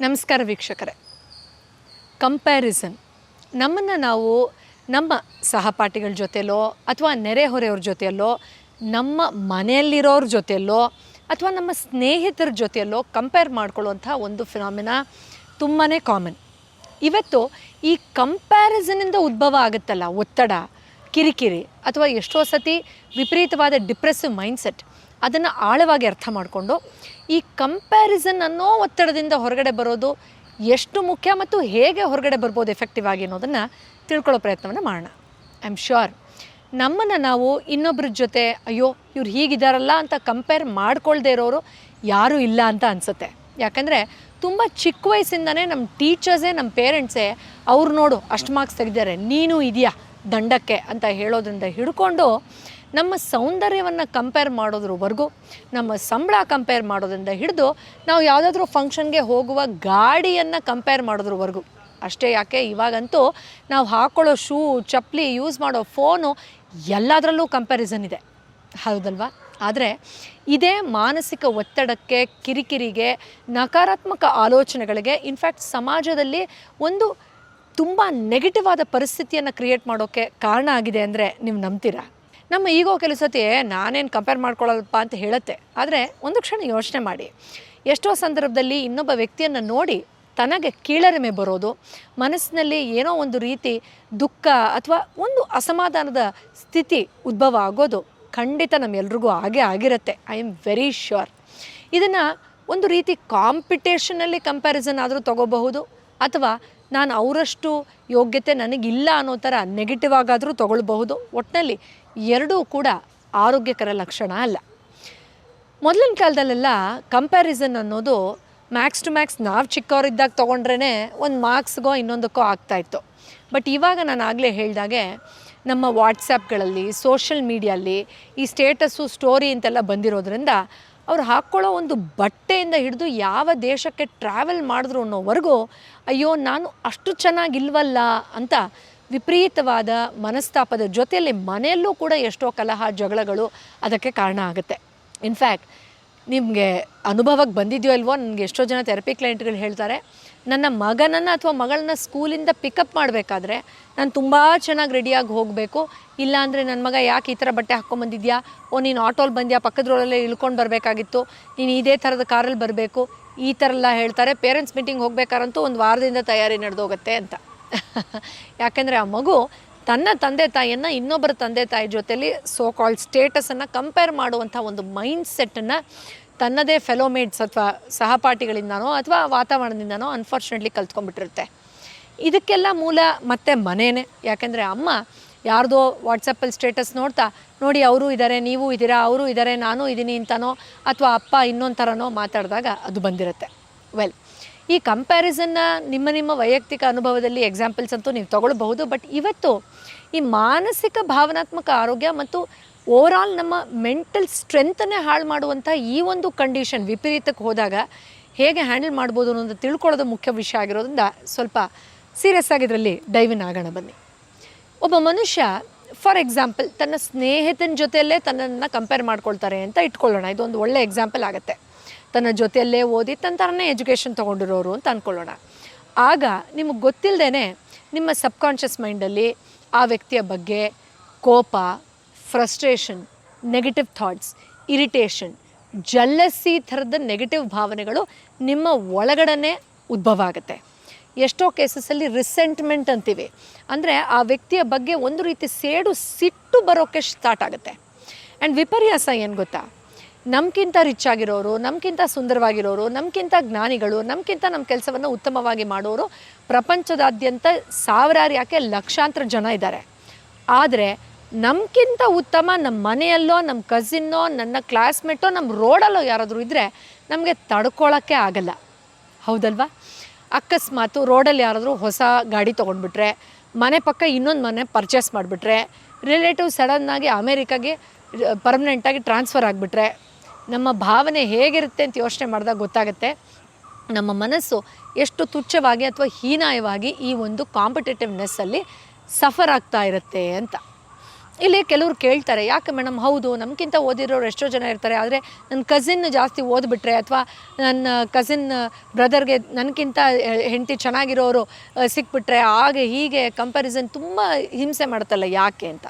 ನಮಸ್ಕಾರ ವೀಕ್ಷಕರೇ. ಕಂಪ್ಯಾರಿಸನ್ ನಮ್ಮನ್ನು ನಾವು ನಮ್ಮ ಸಹಪಾಠಿಗಳ ಜೊತೆಲೋ ಅಥವಾ ನೆರೆಹೊರೆಯವ್ರ ಜೊತೆಯಲ್ಲೋ, ನಮ್ಮ ಮನೆಯಲ್ಲಿರೋರ ಜೊತೆಯಲ್ಲೋ ಅಥವಾ ನಮ್ಮ ಸ್ನೇಹಿತರ ಜೊತೆಯಲ್ಲೋ ಕಂಪೇರ್ ಮಾಡ್ಕೊಳ್ಳುವಂಥ ಒಂದು ಫಿನಾಮಿನ ತುಂಬಾ ಕಾಮನ್ ಇವತ್ತು ಈ ಕಂಪ್ಯಾರಿಸನಿಂದ ಉದ್ಭವ ಆಗುತ್ತಲ್ಲ ಒತ್ತಡ ಕಿರಿಕಿರಿ ಅಥವಾ ಎಷ್ಟೋ ಸತಿ ವಿಪರೀತವಾದ ಡಿಪ್ರೆಸಿವ್ ಮೈಂಡ್ಸೆಟ್ ಅದನ್ನು ಆಳವಾಗಿ ಅರ್ಥ ಮಾಡಿಕೊಂಡು ಈ ಕಂಪ್ಯಾರಿಸನ್ ಅನ್ನೋ ಒತ್ತಡದಿಂದ ಹೊರಗಡೆ ಬರೋದು ಎಷ್ಟು ಮುಖ್ಯ ಮತ್ತು ಹೇಗೆ ಹೊರಗಡೆ ಬರ್ಬೋದು ಎಫೆಕ್ಟಿವ್ ಆಗಿ ಅನ್ನೋದನ್ನು ತಿಳ್ಕೊಳ್ಳೋ ಪ್ರಯತ್ನವನ್ನು ಮಾಡೋಣ. ಐ ಆಮ್ ಶ್ಯೂರ್ ನಮ್ಮನ್ನು ನಾವು ಇನ್ನೊಬ್ಬರ ಜೊತೆ, ಅಯ್ಯೋ, ಇವ್ರು ಹೀಗಿದ್ದಾರಲ್ಲ ಅಂತ ಕಂಪೇರ್ ಮಾಡ್ಕೊಳ್ದೇ ಇರೋರು ಯಾರೂ ಇಲ್ಲ ಅಂತ ಅನಿಸುತ್ತೆ. ಯಾಕಂದರೆ ತುಂಬ ಚಿಕ್ಕ ವಯಸ್ಸಿಂದನೇ ನಮ್ಮ ಟೀಚರ್ಸೇ ನಮ್ಮ ಪೇರೆಂಟ್ಸೇ ಅವ್ರು ನೋಡು ಅಷ್ಟು ಮಾರ್ಕ್ಸ್ ತೆಗೆದಿದ್ದಾರೆ, ನೀನು ಇದೆಯಾ? ದಂಡಕ್ಕೆ ಅಂತ ಹೇಳೋದ್ರಿಂದ ಹಿಡ್ಕೊಂಡು ನಮ್ಮ ಸೌಂದರ್ಯವನ್ನು ಕಂಪೇರ್ ಮಾಡೋದ್ರವರೆಗೂ, ನಮ್ಮ ಸಂಬಳ ಕಂಪೇರ್ ಮಾಡೋದ್ರಿಂದ ಹಿಡಿದು ನಾವು ಯಾವುದಾದ್ರೂ ಫಂಕ್ಷನ್ಗೆ ಹೋಗುವ ಗಾಡಿಯನ್ನು ಕಂಪೇರ್ ಮಾಡೋದ್ರವರೆಗೂ. ಅಷ್ಟೇ ಯಾಕೆ? ಇವಾಗಂತೂ ನಾವು ಹಾಕ್ಕೊಳ್ಳೋ ಶೂ ಚಪ್ಪಲಿ ಯೂಸ್ ಮಾಡೋ ಫೋನು ಎಲ್ಲದರಲ್ಲೂ ಕಂಪ್ಯಾರಿಸನ್ ಇದೆ. ಹೌದಲ್ವಾ? ಆದರೆ ಇದೇ ಮಾನಸಿಕ ಒತ್ತಡಕ್ಕೆ, ಕಿರಿಕಿರಿಗೆ ನಕಾರಾತ್ಮಕ ಆಲೋಚನೆಗಳಿಗೆ ಇನ್ಫ್ಯಾಕ್ಟ್ ಸಮಾಜದಲ್ಲಿ ಒಂದು ತುಂಬ ನೆಗೆಟಿವ್ ಆದ ಪರಿಸ್ಥಿತಿಯನ್ನು ಕ್ರಿಯೇಟ್ ಮಾಡೋಕ್ಕೆ ಕಾರಣ ಆಗಿದೆ ಅಂದರೆ ನೀವು ನಂಬ್ತೀರಾ? ನಮ್ಮ ಈಗೋ ಕೆಲವು ಸತಿ ನಾನೇನು ಕಂಪೇರ್ ಮಾಡ್ಕೊಳ್ಳಲ್ಲಪ್ಪ ಅಂತ ಹೇಳುತ್ತೆ. ಆದರೆ ಒಂದು ಕ್ಷಣ ಯೋಚನೆ ಮಾಡಿ. ಎಷ್ಟೋ ಸಂದರ್ಭದಲ್ಲಿ ಇನ್ನೊಬ್ಬ ವ್ಯಕ್ತಿಯನ್ನು ನೋಡಿ ತನಗೆ ಕೀಳರಿಮೆ ಬರೋದು, ಮನಸ್ಸಿನಲ್ಲಿ ಏನೋ ಒಂದು ರೀತಿ ದುಃಖ ಅಥವಾ ಒಂದು ಅಸಮಾಧಾನದ ಸ್ಥಿತಿ ಉದ್ಭವ ಆಗೋದು ಖಂಡಿತ ನಮ್ಮೆಲ್ರಿಗೂ ಹಾಗೆ ಆಗಿರುತ್ತೆ. ಐ ಆಮ್ ವೆರಿ ಶ್ಯೂರ್ ಇದನ್ನು ಒಂದು ರೀತಿ ಕಾಂಪಿಟೇಷನಲ್ಲಿ ಕಂಪ್ಯಾರಿಸನ್ ಆದರೂ ತಗೋಬಹುದು, ಅಥವಾ ನಾನು ಅವರಷ್ಟು ಯೋಗ್ಯತೆ ನನಗಿಲ್ಲ ಅನ್ನೋ ಥರ ನೆಗೆಟಿವ್ ಆಗಾದರೂ ತಗೊಳ್ಬಹುದು. ಒಟ್ಟಿನಲ್ಲಿ ಎರಡೂ ಕೂಡ ಆರೋಗ್ಯಕರ ಲಕ್ಷಣ ಅಲ್ಲ. ಮೊದಲಿನ ಕಾಲದಲ್ಲೆಲ್ಲ ಕಂಪ್ಯಾರಿಸನ್ ಅನ್ನೋದು ಮ್ಯಾಕ್ಸ್ ಟು ಮ್ಯಾಕ್ಸ್ ನಾವು ಚಿಕ್ಕವರಿದ್ದಾಗ ತೊಗೊಂಡ್ರೇ ಒಂದು ಮಾರ್ಕ್ಸ್ಗೋ ಇನ್ನೊಂದಕ್ಕೋ ಆಗ್ತಾಯಿತ್ತು ಬಟ್ ಇವಾಗ ನಾನು ಆಗಲೇ ಹೇಳಿದಾಗೆ ನಮ್ಮ ವಾಟ್ಸಪ್ಗಳಲ್ಲಿ ಸೋಷಲ್ ಮೀಡಿಯಲ್ಲಿ ಈ ಸ್ಟೇಟಸ್ಸು ಸ್ಟೋರಿ ಅಂತೆಲ್ಲ ಬಂದಿರೋದ್ರಿಂದ ಅವ್ರು ಹಾಕ್ಕೊಳ್ಳೋ ಒಂದು ಬಟ್ಟೆಯಿಂದ ಹಿಡಿದು ಯಾವ ದೇಶಕ್ಕೆ ಟ್ರಾವೆಲ್ ಮಾಡಿದ್ರು ಅನ್ನೋವರೆಗೂ, ಅಯ್ಯೋ, ನಾನು ಅಷ್ಟು ಚೆನ್ನಾಗಿಲ್ವಲ್ಲ ಅಂತ ವಿಪರೀತವಾದ ಮನಸ್ತಾಪದ ಜೊತೆಯಲ್ಲಿ ಮನೆಯಲ್ಲೂ ಕೂಡ ಎಷ್ಟೋ ಕಲಹ, ಜಗಳಗಳು ಅದಕ್ಕೆ ಕಾರಣ ಆಗುತ್ತೆ. ಇನ್ಫ್ಯಾಕ್ಟ್ ನಿಮಗೆ ಅನುಭವಕ್ಕೆ ಬಂದಿದೆಯೋ ಇಲ್ವೋ, ನನಗೆ ಎಷ್ಟೋ ಜನ ಥೆರಪಿ ಕ್ಲೈಂಟ್ಗಳು ಹೇಳ್ತಾರೆ, ನನ್ನ ಮಗನನ್ನು ಅಥವಾ ಮಗಳನ್ನ ಸ್ಕೂಲಿಂದ ಪಿಕಪ್ ಮಾಡಬೇಕಾದ್ರೆ ನಾನು ತುಂಬ ಚೆನ್ನಾಗಿ ರೆಡಿಯಾಗಿ ಹೋಗಬೇಕು. ಇಲ್ಲಾಂದರೆ ನನ್ನ ಮಗ ಯಾಕೆ ಈ ಥರ ಬಟ್ಟೆ ಹಾಕ್ಕೊಂಬಂದಿದ್ಯಾ ಓ, ನೀನು ಆಟೋಲ್ಲಿ ಬಂದ್ಯಾ? ಪಕ್ಕದ ರೋಡಲ್ಲೇ ಇಳ್ಕೊಂಡು ಬರಬೇಕಾಗಿತ್ತು. ನೀನು ಇದೇ ಥರದ ಕಾರಲ್ಲಿ ಬರಬೇಕು. ಈ ಥರ ಎಲ್ಲ ಹೇಳ್ತಾರೆ. ಪೇರೆಂಟ್ಸ್ ಮೀಟಿಂಗ್ ಹೋಗ್ಬೇಕಾರಂತೂ ಒಂದು ವಾರದಿಂದ ತಯಾರಿ ನಡೆದೋಗುತ್ತೆ ಅಂತ. ಯಾಕೆಂದರೆ ಆ ಮಗು ತನ್ನ ತಂದೆ ತಾಯಿಯನ್ನು ಇನ್ನೊಬ್ಬರ ತಂದೆ ತಾಯಿ ಜೊತೆಲಿ ಸೋ ಕಾಲ್ಡ್ ಸ್ಟೇಟಸನ್ನು ಕಂಪೇರ್ ಮಾಡುವಂಥ ಒಂದು ಮೈಂಡ್ ಸೆಟ್ಟನ್ನು ತನ್ನದೇ ಫೆಲೋಮೇಟ್ಸ್ ಅಥವಾ ಸಹಪಾಠಿಗಳಿಂದನೋ ಅಥವಾ ವಾತಾವರಣದಿಂದನೋ ಅನ್ಫಾರ್ಚುನೇಟ್ಲಿ ಕಲ್ತ್ಕೊಂಡ್ಬಿಟ್ಟಿರುತ್ತೆ. ಇದಕ್ಕೆಲ್ಲ ಮೂಲ ಮತ್ತೆ ಮನೇನೆ. ಯಾಕೆಂದರೆ ಅಮ್ಮ ಯಾರ್ದೋ ವಾಟ್ಸಪ್ಪಲ್ಲಿ ಸ್ಟೇಟಸ್ ನೋಡ್ತಾ, ನೋಡಿ ಅವರು ಇದ್ದಾರೆ ನೀವು ಇದ್ದೀರಾ, ಅವರು ಇದ್ದಾರೆ ನಾನು ಇದ್ದೀನಿ ಅಂತನೋ ಅಥವಾ ಅಪ್ಪ ಇನ್ನೊಂದು ಥರನೋ ಮಾತಾಡಿದಾಗ ಅದು ಬಂದಿರುತ್ತೆ. ವೆಲ್ ಈ ಕಂಪ್ಯಾರಿಸನ್ನ ನಿಮ್ಮ ನಿಮ್ಮ ವೈಯಕ್ತಿಕ ಅನುಭವದಲ್ಲಿ ಎಕ್ಸಾಂಪಲ್ಸ್ ಅಂತೂ ನೀವು ತಗೊಳ್ಬಹುದು ಬಟ್ ಇವತ್ತು ಈ ಮಾನಸಿಕ ಭಾವನಾತ್ಮಕ ಆರೋಗ್ಯ ಮತ್ತು ಓವರಾಲ್ ನಮ್ಮ ಮೆಂಟಲ್ ಸ್ಟ್ರೆಂತನ್ನೇ ಹಾಳು ಮಾಡುವಂಥ ಈ ಒಂದು ಕಂಡೀಷನ್ ವಿಪರೀತಕ್ಕೆ ಹೋದಾಗ ಹೇಗೆ ಹ್ಯಾಂಡಲ್ ಮಾಡ್ಬೋದು ಅನ್ನೋದು ತಿಳ್ಕೊಳ್ಳೋದು ಮುಖ್ಯ ವಿಷಯ ಆಗಿರೋದ್ರಿಂದ ಸ್ವಲ್ಪ ಸೀರಿಯಸ್ ಆಗಿ ಇದರಲ್ಲಿ ಡೈವಿನ್ ಆಗೋಣ ಬನ್ನಿ. ಒಬ್ಬ ಮನುಷ್ಯ ಫಾರ್ ಎಕ್ಸಾಂಪಲ್ ತನ್ನ ಸ್ನೇಹಿತನ ಜೊತೆಯಲ್ಲೇ ತನ್ನನ್ನು ಕಂಪೇರ್ ಮಾಡ್ಕೊಳ್ತಾರೆ ಅಂತ ಇಟ್ಕೊಳ್ಳೋಣ. ಇದೊಂದು ಒಳ್ಳೆ ಎಕ್ಸಾಂಪಲ್ ಆಗುತ್ತೆ. ತನ್ನ ಜೊತೆಯಲ್ಲೇ ಓದಿ ತನ್ನ ಥರನೇ ಎಜುಕೇಷನ್ ತೊಗೊಂಡಿರೋರು ಅಂತ ಅಂದ್ಕೊಳ್ಳೋಣ ಆಗ ನಿಮಗೆ ಗೊತ್ತಿಲ್ಲದೇ ನಿಮ್ಮ ಸಬ್ಕಾನ್ಷಿಯಸ್ ಮೈಂಡಲ್ಲಿ ಆ ವ್ಯಕ್ತಿಯ ಬಗ್ಗೆ ಕೋಪ frustration negative thoughts irritation jealousy ಥರದ ನೆಗೆಟಿವ್ ಭಾವನೆಗಳು ನಿಮ್ಮ ಒಳಗಡೆ ಉದ್ಭವ ಆಗುತ್ತೆ. ಎಷ್ಟೋ ಕೇಸಸ್ಸಲ್ಲಿ ರಿಸೆಂಟ್ಮೆಂಟ್ ಅಂತೀವಿ. ಅಂದರೆ ಆ ವ್ಯಕ್ತಿಯ ಬಗ್ಗೆ ಒಂದು ರೀತಿ ಸೇಡು ಸಿಟ್ಟು ಬರೋಕ್ಕೆ ಸ್ಟಾರ್ಟ್ ಆಗುತ್ತೆ. ಆ್ಯಂಡ್ ವಿಪರ್ಯಾಸ ಏನು ಗೊತ್ತಾ? ನಮ್ಗಿಂತ ರಿಚ್ ಆಗಿರೋರು ನಮ್ಗಿಂತ ಸುಂದರವಾಗಿರೋರು ನಮಗಿಂತ ಜ್ಞಾನಿಗಳು ನಮ್ಗಿಂತ ನಮ್ಮ ಕೆಲಸವನ್ನು ಉತ್ತಮವಾಗಿ ಮಾಡೋರು ಪ್ರಪಂಚದಾದ್ಯಂತ ಸಾವಿರಾರು ಯಾಕೆ ಲಕ್ಷಾಂತರ ಜನ ಇದ್ದಾರೆ. ಆದರೆ ನಮ್ಗಿಂತ ಉತ್ತಮ ನಮ್ಮ ಮನೆಯಲ್ಲೋ ನಮ್ಮ ಕಸಿನ್ನೋ ನನ್ನ ಕ್ಲಾಸ್ಮೇಟೋ ನಮ್ಮ ರೋಡಲ್ಲೋ ಯಾರಾದರೂ ಇದ್ದರೆ ನಮಗೆ ತಡ್ಕೊಳ್ಳೋಕ್ಕೆ ಆಗಲ್ಲ. ಹೌದಲ್ವಾ? ಅಕಸ್ಮಾತು ರೋಡಲ್ಲಿ ಯಾರಾದರೂ ಹೊಸ ಗಾಡಿ ತೊಗೊಂಡ್ಬಿಟ್ರೆ, ಮನೆ ಪಕ್ಕ ಇನ್ನೊಂದು ಮನೆ ಪರ್ಚೇಸ್ ಮಾಡಿಬಿಟ್ರೆ ರಿಲೇಟಿವ್ ಸಡನ್ನಾಗಿ ಅಮೇರಿಕಾಗೆ ಪರ್ಮನೆಂಟಾಗಿ ಟ್ರಾನ್ಸ್ಫರ್ ಆಗಿಬಿಟ್ರೆ ನಮ್ಮ ಭಾವನೆ ಹೇಗಿರುತ್ತೆ ಅಂತ ಯೋಚನೆ ಮಾಡಿದಾಗ ಗೊತ್ತಾಗುತ್ತೆ. ನಮ್ಮ ಮನಸ್ಸು ಎಷ್ಟು ತುಚ್ಛವಾಗಿ ಅಥವಾ ಹೀನಾಯವಾಗಿ ಈ ಒಂದು ಕಾಂಪಿಟೇಟಿವ್ನೆಸ್ಸಲ್ಲಿ ಸಫರ್ ಆಗ್ತಾ ಇರುತ್ತೆ ಅಂತ. ಇಲ್ಲಿ ಕೆಲವರು ಕೇಳ್ತಾರೆ, ಯಾಕೆ ಮೇಡಮ್? ಹೌದು ನಮಗಿಂತ ಓದಿರೋರು ಎಷ್ಟೋ ಜನ ಇರ್ತಾರೆ, ಆದರೆ ನನ್ನ ಕಸಿನ್ ಜಾಸ್ತಿ ಓದ್ಬಿಟ್ರೆ ಅಥವಾ ನನ್ನ ಕಸಿನ್ ಬ್ರದರ್ಗೆ ನನಗಿಂತ ಹೆಂಡತಿ ಚೆನ್ನಾಗಿರೋರು ಸಿಕ್ಬಿಟ್ರೆ ಹಾಗೆ ಹೀಗೆ ಕಂಪ್ಯಾರಿಸನ್ ತುಂಬ ಹಿಂಸೆ ಮಾಡ್ತಲ್ಲ ಯಾಕೆ ಅಂತ?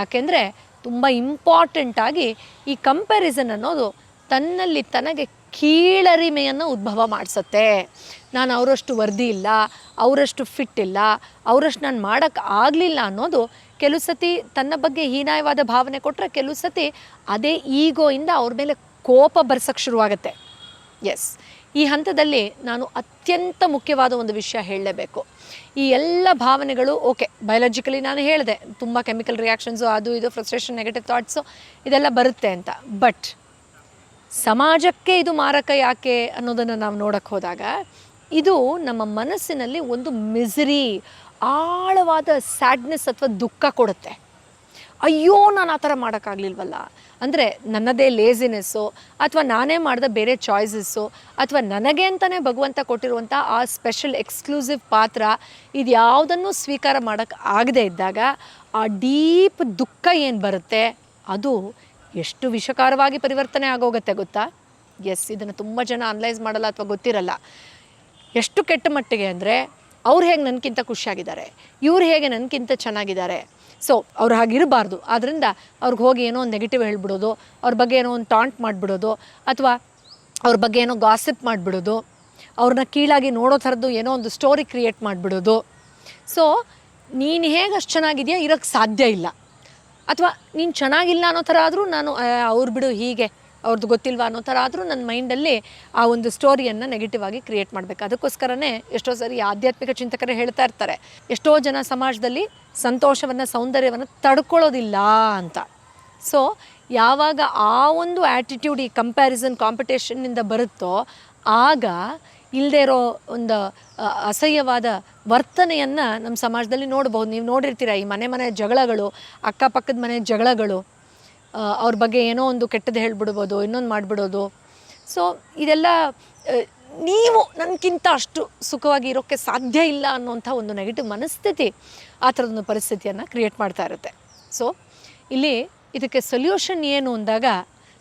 ಯಾಕೆಂದರೆ ತುಂಬ ಇಂಪಾರ್ಟೆಂಟಾಗಿ ಈ ಕಂಪ್ಯಾರಿಸನ್ ಅನ್ನೋದು ತನ್ನಲ್ಲಿ ತನಗೆ ಕೀಳರಿಮೆಯನ್ನು ಉದ್ಭವ ಮಾಡಿಸುತ್ತೆ. ನಾನು ಅವರಷ್ಟು ವರದಿ ಇಲ್ಲ, ಅವರಷ್ಟು ಫಿಟ್ ಇಲ್ಲ, ಅವರಷ್ಟು ನಾನು ಮಾಡೋಕ್ಕೆ ಆಗಲಿಲ್ಲ ಅನ್ನೋದು ಕೆಲವು ಸತಿ ತನ್ನ ಬಗ್ಗೆ ಹೀನಾಯವಾದ ಭಾವನೆ ಕೊಟ್ಟರೆ ಕೆಲವು ಸತಿ ಅದೇ ಈಗೋಯಿಂದ ಅವ್ರ ಮೇಲೆ ಕೋಪ ಬರ್ಸೋಕ್ಕೆ ಶುರುವಾಗುತ್ತೆ. ಎಸ್ ಈ ಹಂತದಲ್ಲಿ ನಾನು ಅತ್ಯಂತ ಮುಖ್ಯವಾದ ಒಂದು ವಿಷಯ ಹೇಳಲೇಬೇಕು. ಈ ಎಲ್ಲ ಭಾವನೆಗಳು ಓಕೆ ಬಯೋಲಾಜಿಕಲಿ ನಾನು ಹೇಳಿದೆ, ತುಂಬ ಕೆಮಿಕಲ್ ರಿಯಾಕ್ಷನ್ಸು ಅದು ಇದು ಫ್ರಸ್ಟ್ರೇಷನ್ ನೆಗೆಟಿವ್ ಥಾಟ್ಸು ಇದೆಲ್ಲ ಬರುತ್ತೆ ಅಂತ. ಬಟ್ ಸಮಾಜಕ್ಕೆ ಇದು ಮಾರಕ ಯಾಕೆ ಅನ್ನೋದನ್ನು ನಾವು ನೋಡಕ್ಕೆ ಹೋದಾಗ, ಇದು ನಮ್ಮ ಮನಸ್ಸಿನಲ್ಲಿ ಒಂದು ಮಿಸರಿ ಆಳವಾದ ಸ್ಯಾಡ್ನೆಸ್ ಅಥವಾ ದುಃಖ ಕೊಡುತ್ತೆ. ಅಯ್ಯೋ, ನಾನು ಆ ಥರ ಮಾಡೋಕ್ಕಾಗಲಿಲ್ವಲ್ಲ? ಅಂದರೆ ನನ್ನದೇ ಲೇಸಿನೆಸ್ಸು ಅಥವಾ ನಾನೇ ಮಾಡಿದ ಬೇರೆ ಚಾಯ್ಸಸ್ಸು ಅಥವಾ ನನಗೆ ಅಂತಲೇ ಭಗವಂತ ಕೊಟ್ಟಿರುವಂಥ ಆ ಸ್ಪೆಷಲ್ ಎಕ್ಸ್ಕ್ಲೂಸಿವ್ ಪಾತ್ರ ಇದು ಯಾವುದನ್ನು ಸ್ವೀಕಾರ ಮಾಡೋಕ್ಕೆ ಆಗದೆ ಇದ್ದಾಗ ಆ ಡೀಪ್ ದುಃಖ ಏನು ಬರುತ್ತೆ? ಅದು ಎಷ್ಟು ವಿಷಕಾರವಾಗಿ ಪರಿವರ್ತನೆ ಆಗೋಗುತ್ತೆ ಗೊತ್ತಾ? ಎಸ್ ಇದನ್ನು ತುಂಬ ಜನ ಅನಲೈಸ್ ಮಾಡಲ್ಲ ಅಥವಾ ಗೊತ್ತಿರಲ್ಲ. ಎಷ್ಟು ಕೆಟ್ಟ ಮಟ್ಟಿಗೆ ಅಂದರೆ ಅವ್ರು ಹೇಗೆ ನನಗಿಂತ ಖುಷಿಯಾಗಿದ್ದಾರೆ? ಇವ್ರು ಹೇಗೆ ನನಗಿಂತ ಚೆನ್ನಾಗಿದ್ದಾರೆ? ಸೊ ಅವ್ರು ಹಾಗಿರಬಾರ್ದು. ಆದ್ದರಿಂದ ಅವ್ರಿಗೆ ಹೋಗಿ ಏನೋ ಒಂದು ನೆಗೆಟಿವ್ ಹೇಳ್ಬಿಡೋದು, ಅವ್ರ ಬಗ್ಗೆ ಏನೋ ಒಂದು ಟಾಂಟ್ ಮಾಡಿಬಿಡೋದು, ಅಥವಾ ಅವ್ರ ಬಗ್ಗೆ ಏನೋ ಗಾಸಿಪ್ ಮಾಡಿಬಿಡೋದು ಅವ್ರನ್ನ ಕೀಳಾಗಿ ನೋಡೋ ಥರದ್ದು ಏನೋ ಒಂದು ಸ್ಟೋರಿ ಕ್ರಿಯೇಟ್ ಮಾಡಿಬಿಡೋದು. ಸೊ ನೀನು ಹೇಗೆ ಅಷ್ಟು ಚೆನ್ನಾಗಿದೆಯಾ ಇರೋಕ್ಕೆ ಸಾಧ್ಯ ಇಲ್ಲ. ಅಥವಾ ನೀನು ಚೆನ್ನಾಗಿಲ್ಲ ಅನ್ನೋ ಥರ ಆದರೂ ನಾನು ಅವ್ರು ಬಿಡು ಹೀಗೆ. ಅವ್ರದ್ದು ಗೊತ್ತಿಲ್ವಾ ಅನ್ನೋ ಥರ ಆದರೂ ನನ್ನ ಮೈಂಡಲ್ಲಿ ಆ ಒಂದು ಸ್ಟೋರಿಯನ್ನು ನೆಗೆಟಿವ್ ಆಗಿ ಕ್ರಿಯೇಟ್ ಮಾಡಬೇಕು. ಅದಕ್ಕೋಸ್ಕರನೇ ಎಷ್ಟೋ ಸರಿ ಆಧ್ಯಾತ್ಮಿಕ ಚಿಂತಕರೇ ಹೇಳ್ತಾ ಇರ್ತಾರೆ, ಎಷ್ಟೋ ಜನ ಸಮಾಜದಲ್ಲಿ ಸಂತೋಷವನ್ನು, ಸೌಂದರ್ಯವನ್ನು ತಡ್ಕೊಳ್ಳೋದಿಲ್ಲ ಅಂತ. ಸೊ ಯಾವಾಗ ಆ ಒಂದು ಆ್ಯಟಿಟ್ಯೂಡ್ ಈ ಕಂಪ್ಯಾರಿಸನ್ ಕಾಂಪಿಟೇಷನ್ನಿಂದ ಬರುತ್ತೋ, ಆಗ ಇಲ್ಲದೆ ಇರೋ ಒಂದು ಅಸಹ್ಯವಾದ ವರ್ತನೆಯನ್ನು ನಮ್ಮ ಸಮಾಜದಲ್ಲಿ ನೋಡ್ಬೋದು ನೀವು ನೋಡಿರ್ತೀರ ಈ ಮನೆ ಮನೆ ಜಗಳಗಳು, ಅಕ್ಕಪಕ್ಕದ ಮನೆ ಜಗಳಗಳು ಅವ್ರ ಬಗ್ಗೆ ಏನೋ ಒಂದು ಕೆಟ್ಟದ್ದು ಹೇಳ್ಬಿಡ್ಬೋದು, ಇನ್ನೊಂದು ಮಾಡಿಬಿಡೋದು. ಸೊ ಇದೆಲ್ಲ ನೀವು ನನಗಿಂತ ಅಷ್ಟು ಸುಖವಾಗಿ ಇರೋಕ್ಕೆ ಸಾಧ್ಯ ಇಲ್ಲ ಅನ್ನೋಂಥ ಒಂದು ನೆಗೆಟಿವ್ ಮನಸ್ಥಿತಿ ಆ ಥರದೊಂದು ಪರಿಸ್ಥಿತಿಯನ್ನು ಕ್ರಿಯೇಟ್ ಮಾಡ್ತಾ ಇರುತ್ತೆ. ಸೊ ಇಲ್ಲಿ ಇದಕ್ಕೆ ಸೊಲ್ಯೂಷನ್ ಏನು ಅಂದಾಗ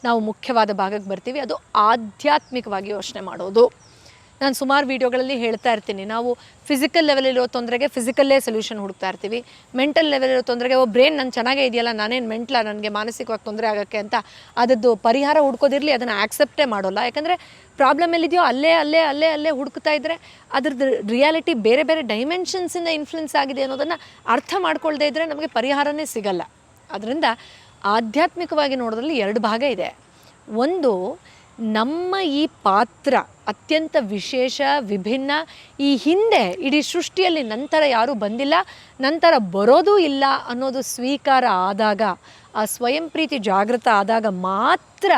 ನಾವು ಮುಖ್ಯವಾದ ಭಾಗಕ್ಕೆ ಬರ್ತೀವಿ. ಅದು ಆಧ್ಯಾತ್ಮಿಕವಾಗಿ ಯೋಚನೆ ಮಾಡೋದು. ನಾನು ಸುಮಾರು ವೀಡಿಯೋಗಳಲ್ಲಿ ಹೇಳ್ತಾ ಇರ್ತೀನಿ. ನಾವು ಫಿಸಿಕಲ್ ಲೆವೆಲಿರೋ ತೊಂದರೆಗೆ ಫಿಸಿಕಲ್ಲೇ ಸೊಲ್ಯೂಷನ್ ಹುಡುಕ್ತಾ ಇರ್ತೀವಿ. ಮೆಂಟಲ್ ಲೆವೆಲಿರೋ ತೊಂದರೆಗೆ, ಓ ಬ್ರೈನ್ ನಾನು ಚೆನ್ನಾಗೇ ಇದೆಯಲ್ಲ, ನಾನೇನು ಮೆಂಟ್ಲ ನನಗೆ ಮಾನಸಿಕವಾಗಿ ತೊಂದರೆ ಆಗೋಕ್ಕೆ ಅಂತ ಅದರದ್ದು ಪರಿಹಾರ ಹುಡ್ಕೋದಿರಲಿ, ಅದನ್ನು ಆಕ್ಸೆಪ್ಟೇ ಮಾಡೋಲ್ಲ. ಯಾಕಂದರೆ ಪ್ರಾಬ್ಲಮ್ ಎಲ್ಲಿದೆಯೋ, ಅಲ್ಲೇ ಅಲ್ಲೇ ಅಲ್ಲೇ ಅಲ್ಲೇ ಹುಡುಕ್ತಾ ಇದ್ದರೆ ಅದ್ರದ್ದು ರಿಯಾಲಿಟಿ ಬೇರೆ ಬೇರೆ ಡೈಮೆನ್ಷನ್ಸಿಂದ ಇನ್ಫ್ಲುಯೆನ್ಸ್ ಆಗಿದೆ ಅನ್ನೋದನ್ನು ಅರ್ಥ ಮಾಡ್ಕೊಳ್ದೇ ಇದ್ದರೆ ನಮಗೆ ಪರಿಹಾರನೇ ಸಿಗಲ್ಲ. ಅದರಿಂದ ಆಧ್ಯಾತ್ಮಿಕವಾಗಿ ನೋಡೋದ್ರಲ್ಲಿ ಎರಡು ಭಾಗ ಇದೆ. ಒಂದು, ನಮ್ಮ ಈ ಪಾತ್ರ ಅತ್ಯಂತ ವಿಶೇಷ, ವಿಭಿನ್ನ. ಈ ಹಿಂದೆ ಇಡೀ ಸೃಷ್ಟಿಯಲ್ಲಿ ನಂತರ ಯಾರೂ ಬಂದಿಲ್ಲ, ನಂತರ ಬರೋದೂ ಇಲ್ಲ ಅನ್ನೋದು ಸ್ವೀಕಾರ ಆದಾಗ, ಆ ಸ್ವಯಂ ಪ್ರೀತಿ ಜಾಗೃತ ಆದಾಗ ಮಾತ್ರ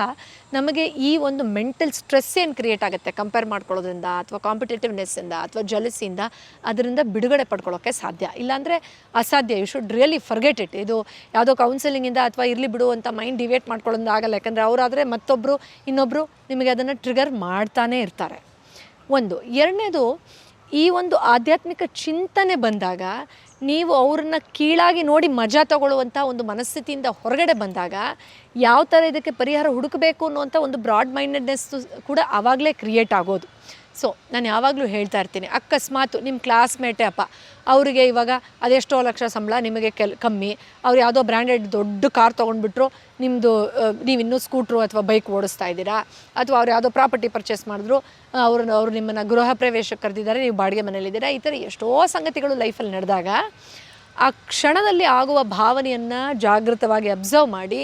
ನಮಗೆ ಈ ಒಂದು ಮೆಂಟಲ್ ಸ್ಟ್ರೆಸ್ ಏನು ಕ್ರಿಯೇಟ್ ಆಗುತ್ತೆ? ಕಂಪೇರ್ ಮಾಡ್ಕೊಳ್ಳೋದ್ರಿಂದ ಅಥವಾ ಕಾಂಪಿಟೇಟಿವ್ನೆಸ್ಸಿಂದ ಅಥವಾ ಜಲಸಿಯಿಂದ ಅದರಿಂದ ಬಿಡುಗಡೆ ಪಡ್ಕೊಳ್ಳೋಕ್ಕೆ ಸಾಧ್ಯ. ಇಲ್ಲಾಂದರೆ ಅಸಾಧ್ಯ. You should really forget it ಇದು ಯಾವುದೋ ಕೌನ್ಸಿಲಿಂಗಿಂದ ಅಥವಾ ಇರಲಿ ಬಿಡು ಅಂತ ಮೈಂಡ್ ಡಿವೇಟ್ ಮಾಡ್ಕೊಳ್ಳೋದು ಆಗಲ್ಲ. ಯಾಕಂದರೆ ಅವರಾದರೆ ಮತ್ತೊಬ್ಬರು ಇನ್ನೊಬ್ಬರು ನಿಮಗೆ ಅದನ್ನು ಟ್ರಿಗರ್ ಮಾಡ್ತಾನೇ ಇರ್ತಾರೆ. ಒಂದು, ಎರಡನೇದು, ಈ ಒಂದು ಆಧ್ಯಾತ್ಮಿಕ ಚಿಂತನೆ ಬಂದಾಗ, ನೀವು ಅವ್ರನ್ನ ಕೀಳಾಗಿ ನೋಡಿ ಮಜಾ ತಗೊಳ್ಳುವಂಥ ಒಂದು ಮನಸ್ಥಿತಿಯಿಂದ ಹೊರಗಡೆ ಬಂದಾಗ, ಯಾವ ಥರ ಇದಕ್ಕೆ ಪರಿಹಾರ ಹುಡುಕಬೇಕು ಅನ್ನುವಂಥ ಒಂದು ಬ್ರಾಡ್ ಮೈಂಡೆಡ್ನೆಸ್ ಕೂಡ ಆವಾಗಲೇ ಕ್ರಿಯೇಟ್ ಆಗೋದು. ಸೊ ನಾನು ಯಾವಾಗಲೂ ಹೇಳ್ತಾ ಇರ್ತೀನಿ, ಅಕಸ್ಮಾತ್ ನಿಮ್ಮ ಕ್ಲಾಸ್ಮೇಟೇ ಅಪ್ಪ, ಅವರಿಗೆ ಇವಾಗ ಅದೆಷ್ಟೋ ಲಕ್ಷ ಸಂಬಳ ನಿಮಗೆ ಕೆಲ್, ಕಮ್ಮಿ, ಅವ್ರು ಯಾವುದೋ ಬ್ರ್ಯಾಂಡೆಡ್ ದೊಡ್ಡ ಕಾರ್ ತೊಗೊಂಡ್ಬಿಟ್ರು ನಿಮ್ಮದು ನೀವು ಇನ್ನೂ ಸ್ಕೂಟ್ರು ಅಥವಾ ಬೈಕ್ ಓಡಿಸ್ತಾ ಇದ್ದೀರಾ? ಅಥವಾ ಅವ್ರು ಯಾವುದೋ ಪ್ರಾಪರ್ಟಿ ಪರ್ಚೇಸ್ ಮಾಡಿದ್ರು ಅವ್ರನ್ನ ಅವರು ನಿಮ್ಮನ್ನು ಗೃಹ ಪ್ರವೇಶಕ್ಕೆ ಕರೆದಿದ್ದಾರೆ, ನೀವು ಬಾಡಿಗೆ ಮನೇಲಿದ್ದೀರಾ ಈ ಥರ ಎಷ್ಟೋ ಸಂಗತಿಗಳು ಲೈಫಲ್ಲಿ ನಡೆದಾಗ, ಆ ಕ್ಷಣದಲ್ಲಿ ಆಗುವ ಭಾವನೆಯನ್ನು ಜಾಗೃತವಾಗಿ ಅಬ್ಸರ್ವ್ ಮಾಡಿ,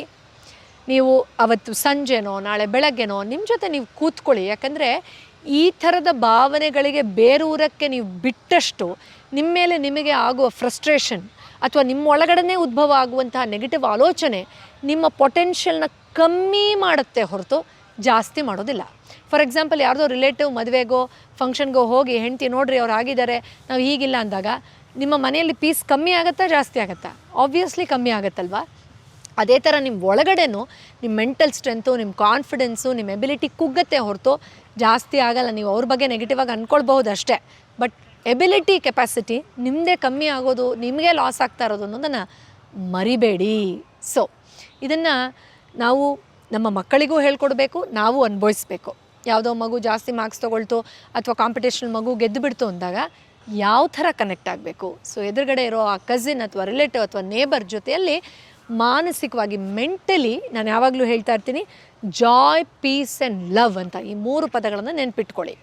ನೀವು ಅವತ್ತು ಸಂಜೆನೋ, ನಾಳೆ ಬೆಳಗ್ಗೆನೋ ನಿಮ್ಮ ಜೊತೆ ನೀವು ಕೂತ್ಕೊಳ್ಳಿ. ಯಾಕಂದರೆ ಈ ಥರದ ಭಾವನೆಗಳಿಗೆ ಬೇರೂರಕ್ಕೆ ನೀವು ಬಿಟ್ಟಷ್ಟು ನಿಮ್ಮ ಮೇಲೆ ನಿಮಗೆ ಆಗುವ ಫ್ರಸ್ಟ್ರೇಷನ್ ಅಥವಾ ನಿಮ್ಮ ಒಳಗಡೆ ಉದ್ಭವ ಆಗುವಂತಹ ನೆಗೆಟಿವ್ ಆಲೋಚನೆ ನಿಮ್ಮ ಪೊಟೆನ್ಷಿಯಲ್ನ ಕಮ್ಮಿ ಮಾಡುತ್ತೆ ಹೊರತು ಜಾಸ್ತಿ ಮಾಡೋದಿಲ್ಲ. ಫಾರ್ ಎಕ್ಸಾಂಪಲ್ ಯಾರ್ದೋ ರಿಲೇಟಿವ್ ಮದುವೆಗೋ ಫಂಕ್ಷನ್ಗೋ ಹೋಗಿ ಹೆಂಡತಿ ನೋಡ್ರಿ ಅವ್ರು ಆಗಿದ್ದಾರೆ, ನಾವು ಹೀಗಿಲ್ಲ ಅಂದಾಗ ನಿಮ್ಮ ಮನೆಯಲ್ಲಿ ಪೀಸ್ ಕಮ್ಮಿ ಆಗುತ್ತಾ ಜಾಸ್ತಿ ಆಗುತ್ತಾ? ಆಬ್ವಿಯಸ್ಲಿ ಕಮ್ಮಿ ಆಗುತ್ತಲ್ವಾ? ಅದೇ ಥರ ನಿಮ್ಮ ಒಳಗಡೆನೂ ನಿಮ್ಮ ಮೆಂಟಲ್ ಸ್ಟ್ರೆಂತು ನಿಮ್ಮ ಕಾನ್ಫಿಡೆನ್ಸು ನಿಮ್ಮ ಎಬಿಲಿಟಿ ಕುಗ್ಗತ್ತೆ ಹೊರತು ಜಾಸ್ತಿ ಆಗಲ್ಲ. ನೀವು ಅವ್ರ ಬಗ್ಗೆ ನೆಗೆಟಿವ್ ಆಗಿ ಅಂದ್ಕೊಳ್ಬಹುದು ಅಷ್ಟೇ. ಬಟ್ ಎಬಿಲಿಟಿ ಕೆಪಾಸಿಟಿ ನಿಮ್ಮದೇ ಕಮ್ಮಿ ಆಗೋದು, ನಿಮಗೆ ಲಾಸ್ ಆಗ್ತಾ ಇರೋದು ಅನ್ನೋದನ್ನು ಮರಿಬೇಡಿ. ಸೊ ಇದನ್ನು ನಾವು ನಮ್ಮ ಮಕ್ಕಳಿಗೂ ಹೇಳ್ಕೊಡ್ಬೇಕು, ನಾವು ಅನುಭವಿಸ್ಬೇಕು. ಯಾವುದೋ ಮಗು ಜಾಸ್ತಿ ಮಾರ್ಕ್ಸ್ ತೊಗೊಳ್ತು ಅಥವಾ ಕಾಂಪಿಟೇಷನ್ ಮಗು ಗೆದ್ದು ಬಿಡ್ತು ಅಂದಾಗ ಯಾವ ಥರ ಕನೆಕ್ಟ್ ಆಗಬೇಕು? ಸೊ ಎದುರುಗಡೆ ಇರೋ ಆ ಕಸಿನ್ ಅಥವಾ ರಿಲೇಟಿವ್ ಅಥವಾ ನೇಬರ್ ಜೊತೆಯಲ್ಲಿ ಮಾನಸಿಕವಾಗಿ, ಮೆಂಟಲಿ ನಾನು ಯಾವಾಗಲೂ ಹೇಳ್ತಾ ಇರ್ತೀನಿ ಜಾಯ್ ಪೀಸ್ ಆ್ಯಂಡ್ ಲವ್ ಅಂತ ಈ ಮೂರು ಪದಗಳನ್ನು ನೆನ್ಪಿಟ್ಕೊಳ್ಳಿ.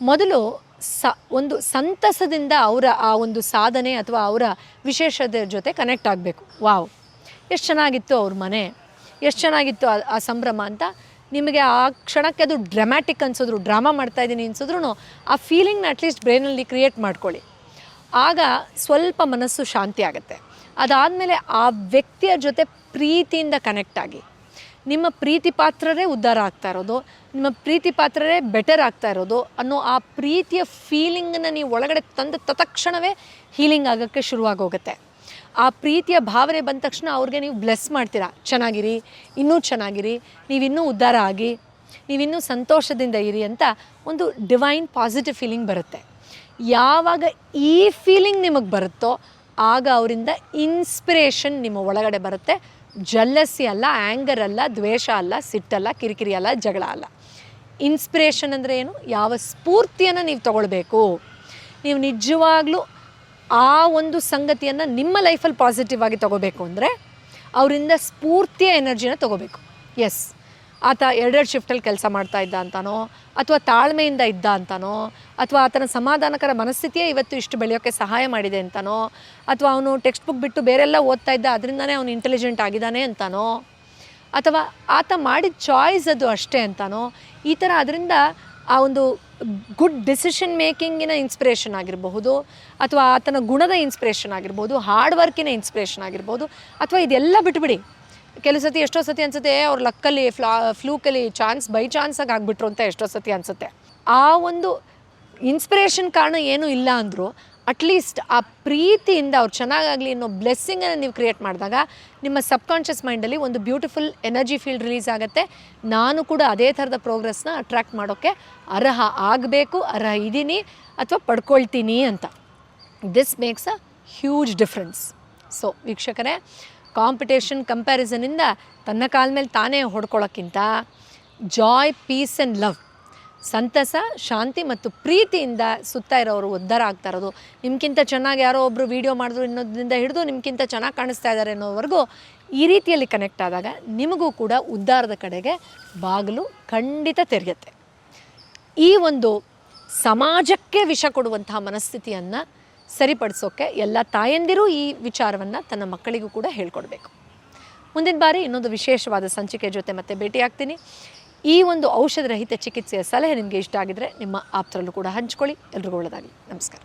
ಮೊದಲು ಸ, ಒಂದು ಸಂತಸದಿಂದ ಅವರ ಆ ಒಂದು ಸಾಧನೆ ಅಥವಾ ಅವರ ವಿಶೇಷತೆ ಜೊತೆ ಕನೆಕ್ಟ್ ಆಗಬೇಕು. ವಾವ್ ಎಷ್ಟು ಚೆನ್ನಾಗಿತ್ತು ಅವ್ರ ಮನೆ. ಎಷ್ಟು ಚೆನ್ನಾಗಿತ್ತು ಆ- ಸಂಭ್ರಮ ಅಂತ ನಿಮಗೆ ಆ ಕ್ಷಣಕ್ಕೆ ಅದು ಡ್ರಾಮ್ಯಾಟಿಕ್ ಅನ್ಸಿದ್ರು ಡ್ರಾಮಾ ಮಾಡ್ತಾ ಇದ್ದೀನಿ ಅನ್ಸಿದ್ರು ಆ ಫೀಲಿಂಗ್ನ ಅಟ್ಲೀಸ್ಟ್ ಬ್ರೈನಲ್ಲಿ ಕ್ರಿಯೇಟ್ ಮಾಡ್ಕೊಳ್ಳಿ. ಆಗ ಸ್ವಲ್ಪ ಮನಸ್ಸು ಶಾಂತಿ ಆಗುತ್ತೆ. ಅದಾದಮೇಲೆ ಆ ವ್ಯಕ್ತಿಯ ಜೊತೆ ಪ್ರೀತಿಯಿಂದ ಕನೆಕ್ಟ್ ಆಗಿ. ನಿಮ್ಮ ಪ್ರೀತಿ ಪಾತ್ರರೇ ಉದ್ಧಾರ ಆಗ್ತಾ ಇರೋದು, ನಿಮ್ಮ ಪ್ರೀತಿ ಪಾತ್ರರೇ ಬೆಟರ್ ಆಗ್ತಾ ಇರೋದು ಅನ್ನೋ ಆ ಪ್ರೀತಿಯ ಫೀಲಿಂಗನ್ನು ನೀವು ಒಳಗಡೆ ತಂದ ತತ್ಕ್ಷಣವೇ ಹೀಲಿಂಗ್ ಆಗೋಕ್ಕೆ ಶುರುವಾಗೋಗುತ್ತೆ. ಆ ಪ್ರೀತಿಯ ಭಾವನೆ ಬಂದ ತಕ್ಷಣ ಅವ್ರಿಗೆ ನೀವು ಬ್ಲೆಸ್ ಮಾಡ್ತೀರಾ. ಚೆನ್ನಾಗಿರಿ, ಇನ್ನೂ ಚೆನ್ನಾಗಿರಿ, ನೀವಿನ್ನೂ ಉದ್ಧಾರ ಆಗಿ, ನೀವಿನ್ನೂ ಸಂತೋಷದಿಂದ ಇರಿ ಅಂತ ಒಂದು ಡಿವೈನ್ ಪಾಸಿಟಿವ್ ಫೀಲಿಂಗ್ ಬರುತ್ತೆ. ಯಾವಾಗ ಈ ಫೀಲಿಂಗ್ ನಿಮಗೆ ಬರುತ್ತೋ ಆಗ ಅವರಿಂದ ಇನ್ಸ್ಪಿರೇಷನ್ ನಿಮ್ಮ ಒಳಗಡೆ ಬರುತ್ತೆ. ಜಲ್ಲಸಿ ಅಲ್ಲ ಆ್ಯಂಗರ್ ಅಲ್ಲ, ದ್ವೇಷ ಅಲ್ಲ ಸಿಟ್ಟಲ್ಲ ಕಿರಿಕಿರಿ ಅಲ್ಲ, ಜಗಳ ಅಲ್ಲ. ಇನ್ಸ್ಪಿರೇಷನ್ ಅಂದರೆ ಏನು? ಯಾವ ಸ್ಫೂರ್ತಿಯನ್ನು ನೀವು ತಗೊಳ್ಬೇಕು. ನೀವು ನಿಜವಾಗ್ಲೂ ಆ ಒಂದು ಸಂಗತಿಯನ್ನು ನಿಮ್ಮ ಲೈಫಲ್ಲಿ ಪಾಸಿಟಿವ್ ಆಗಿ ತಗೋಬೇಕು ಅಂದರೆ ಅವರಿಂದ ಸ್ಫೂರ್ತಿಯ ಎನರ್ಜಿನ ತಗೋಬೇಕು. ಎಸ್ ಆತ ಎರಡೆರಡು ಶಿಫ್ಟಲ್ಲಿ ಕೆಲಸ ಮಾಡ್ತಾ ಇದ್ದ ಅಂತಾನೋ, ಅಥವಾ ತಾಳ್ಮೆಯಿಂದ ಇದ್ದ ಅಂತಾನೋ, ಅಥವಾ ಆತನ ಸಮಾಧಾನಕರ ಮನಸ್ಥಿತಿಯೇ ಇವತ್ತು ಇಷ್ಟು ಬೆಳೆಯೋಕ್ಕೆ ಸಹಾಯ ಮಾಡಿದೆ ಅಂತಾನೋ, ಅಥವಾ ಅವನು ಟೆಕ್ಸ್ಟ್ ಬುಕ್ ಬಿಟ್ಟು ಬೇರೆಲ್ಲ ಓದ್ತಾ ಇದ್ದ ಅದರಿಂದನೇ ಅವನು ಇಂಟೆಲಿಜೆಂಟ್ ಆಗಿದ್ದಾನೆ ಅಂತಾನೋ, ಅಥವಾ ಆತ ಮಾಡಿದ ಚಾಯ್ಸ್ ಅದು ಅಷ್ಟೇ ಅಂತಾನೋ, ಈ ಥರ ಅದರಿಂದ ಆ ಒಂದು ಗುಡ್ ಡಿಸಿಷನ್ ಮೇಕಿಂಗಿನ ಇನ್ಸ್ಪಿರೇಷನ್ ಆಗಿರಬಹುದು, ಅಥವಾ ಆತನ ಗುಣದ ಇನ್ಸ್ಪಿರೇಷನ್ ಆಗಿರ್ಬೋದು ಹಾರ್ಡ್ ವರ್ಕಿನ ಇನ್ಸ್ಪಿರೇಷನ್ ಆಗಿರ್ಬೋದು ಅಥವಾ ಇದೆಲ್ಲ ಬಿಟ್ಬಿಡಿ. ಕೆಲವು ಸತಿ ಎಷ್ಟೋ ಸತಿ ಅನ್ಸುತ್ತೆ ಅವ್ರ ಲಕ್ಕಲ್ಲಿ ಫ್ಲಾ, ಫ್ಲೂಕಲ್ಲಿ ಚಾನ್ಸ್, ಬೈ ಚಾನ್ಸಾಗಿ ಆಗಿಬಿಟ್ರು ಅಂತ ಎಷ್ಟೋ ಸತಿ ಅನಿಸುತ್ತೆ. ಆ ಒಂದು ಇನ್ಸ್ಪಿರೇಷನ್ ಕಾರಣ ಏನೂ ಇಲ್ಲ ಅಂದರೂ ಅಟ್ಲೀಸ್ಟ್ ಆ ಪ್ರೀತಿಯಿಂದ ಅವ್ರು ಚೆನ್ನಾಗಾಗಲಿ ಅನ್ನೋ ಬ್ಲೆಸ್ಸಿಂಗನ್ನು ನೀವು ಕ್ರಿಯೇಟ್ ಮಾಡಿದಾಗ, ನಿಮ್ಮ ಸಬ್ಕಾನ್ಷಿಯಸ್ ಮೈಂಡಲ್ಲಿ ಒಂದು ಬ್ಯೂಟಿಫುಲ್ ಎನರ್ಜಿ ಫೀಲ್ಡ್ ರಿಲೀಸ್ ಆಗುತ್ತೆ. ನಾನು ಕೂಡ ಅದೇ ಥರದ ಪ್ರೋಗ್ರೆಸ್ನ ಅಟ್ರ್ಯಾಕ್ಟ್ ಮಾಡೋಕ್ಕೆ ಅರ್ಹ ಆಗಬೇಕು, ಅರ್ಹ ಇದ್ದೀನಿ ಅಥವಾ ಪಡ್ಕೊಳ್ತೀನಿ ಅಂತ. This makes a huge difference so ವೀಕ್ಷಕರೇ ಕಾಂಪಿಟೇಷನ್ ಕಂಪ್ಯಾರಿಸನಿಂದ ತನ್ನ ಕಾಲ ಮೇಲೆ ತಾನೇ ಹೊಡ್ಕೊಳ್ಳೋಕ್ಕಿಂತ ಜಾಯ್ ಪೀಸ್ ಆ್ಯಂಡ್ ಲವ್ ಸಂತಸ, ಶಾಂತಿ ಮತ್ತು ಪ್ರೀತಿಯಿಂದ ಸುತ್ತ ಇರೋರು ಉದ್ಧಾರ ಆಗ್ತಾ ಇರೋದು. ನಿಮ್ಗಿಂತ ಚೆನ್ನಾಗಿ ಯಾರೋ ಒಬ್ಬರು ವೀಡಿಯೋ ಮಾಡಿದ್ರು ಇನ್ನೊಂದರಿಂದ ಹಿಡಿದು ನಿಮ್ಗಿಂತ ಚೆನ್ನಾಗಿ ಕಾಣಿಸ್ತಾ ಇದ್ದಾರೆ ಅನ್ನೋವರೆಗೂ ಈ ರೀತಿಯಲ್ಲಿ ಕನೆಕ್ಟ್ ಆದಾಗ ನಿಮಗೂ ಕೂಡ ಉದ್ಧಾರದ ಕಡೆಗೆ ಬಾಗಿಲು ಖಂಡಿತ ತೆರೆಯುತ್ತೆ. ಈ ಒಂದು ಸಮಾಜಕ್ಕೆ ವಿಷ ಕೊಡುವಂತಹ ಮನಸ್ಥಿತಿಯನ್ನು ಸರಿಪಡಿಸೋಕ್ಕೆ ಎಲ್ಲ ತಾಯಂದಿರು ಈ ವಿಚಾರವನ್ನು ತನ್ನ ಮಕ್ಕಳಿಗೂ ಕೂಡ ಹೇಳ್ಕೊಡ್ಬೇಕು. ಮುಂದಿನ ಬಾರಿ ಇನ್ನೊಂದು ವಿಶೇಷವಾದ ಸಂಚಿಕೆ ಜೊತೆ ಮತ್ತೆ ಭೇಟಿಯಾಗ್ತೀನಿ. ಈ ಒಂದು ಔಷಧರಹಿತ ಚಿಕಿತ್ಸೆಯ ಸಲಹೆ ನಿಮಗೆ ಇಷ್ಟ ಆಗಿದ್ರೆ ನಿಮ್ಮ ಆಪ್ತರಲ್ಲೂ ಕೂಡ ಹಂಚ್ಕೊಳ್ಳಿ. ಎಲ್ರಿಗೂ ಒಳ್ಳೆಯದಾಗಲಿ ನಮಸ್ಕಾರ.